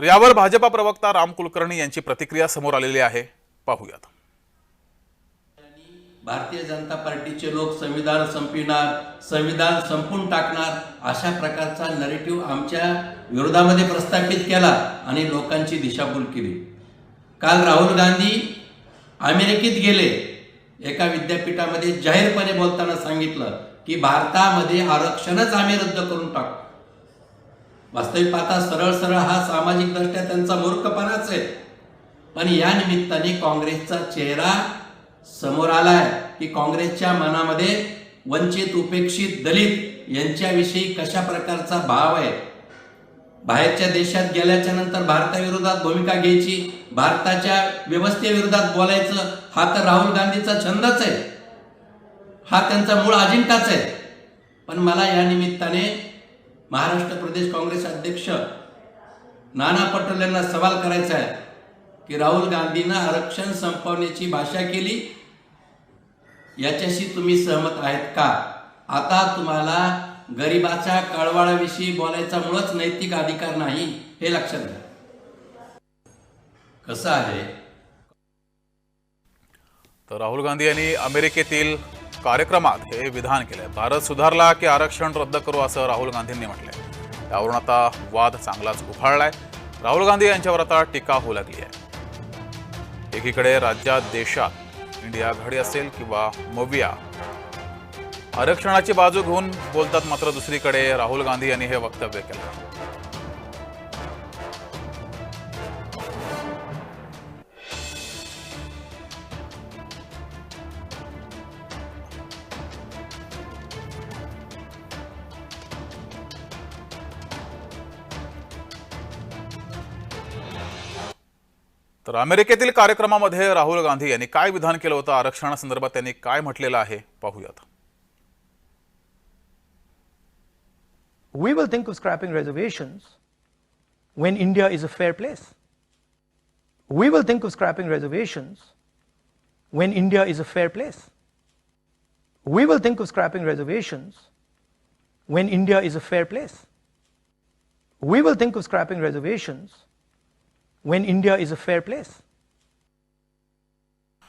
तर यावर भाजपा प्रवक्ता राम कुलकर्णी यांची प्रतिक्रिया समोर आलेली आहे. पाहूयात. भारतीय जनता पार्टीचे लोक संविधान संपविणार संविधान संपून टाकणार अशा प्रकारचा नरेटिव्ह आमच्या विरोधामध्ये प्रस्थापित केला आणि लोकांची दिशाभूल केली. काल राहुल गांधी अमेरिकेत गेले. एका विद्यापीठामध्ये जाहीरपणे बोलताना सांगितलं की भारतामध्ये आरक्षणच आम्ही रद्द करून टाकू. वास्तविक पाहता सरळ सरळ हा सामाजिक दृष्ट्या त्यांचा मूर्खपणाच आहे. पण या निमित्ताने काँग्रेसचा चेहरा समोर आलाय की काँग्रेसच्या मनामध्ये वंचित उपेक्षित दलित यांच्याविषयी कशा प्रकारचा भाव आहे? बाहेरच्या देशात गेल्याच्यानंतर भारताविरोधात भूमिका घ्यायची भारताच्या व्यवस्थेविरोधात बोलायचं हा तर राहुल गांधीचा छंदच आहे. हा त्यांचा मूळ अजिंठाच आहे. पण मला या निमित्ताने महाराष्ट्र प्रदेश काँग्रेस अध्यक्ष नाना पटोले यांना सवाल करायचा आहे की राहुल गांधीनं आरक्षण संपवण्याची भाषा केली? याच्याशी तुम्ही सहमत आहेत का? आता तुम्हाला गरिबाच्या कळवाळाविषयी बोलायचा मुळच नैतिक अधिकार नाही हे लक्षात घ्या. कसं आहे? तर राहुल गांधी यांनी अमेरिकेतील कार्यक्रमात हे विधान केलंय. भारत सुधारला की आरक्षण रद्द करू असं राहुल गांधींनी म्हटलंय. त्यावरून आता वाद चांगलाच उफाळलाय. राहुल गांधी यांच्यावर आता टीका होऊ लागली आहे एकीकडे राज्यात देशात इंडिया घडी असेल किंवा मोविया आरक्षणाची बाजू घेऊन बोलतात मात्र दुसरीकडे राहुल गांधी यांनी हे वक्तव्य केलं. तर अमेरिकेतील कार्यक्रमामध्ये राहुल गांधी यांनी काय विधान केलं होतं आरक्षणासंदर्भात त्यांनी काय म्हटलेलं आहे पाहूयात we will think of scrapping reservations when India is a fair place. We will think of scrapping reservations when India is a fair place. We will think of scrapping reservations when India is a fair place. We will think of scrapping reservations when India is a fair place.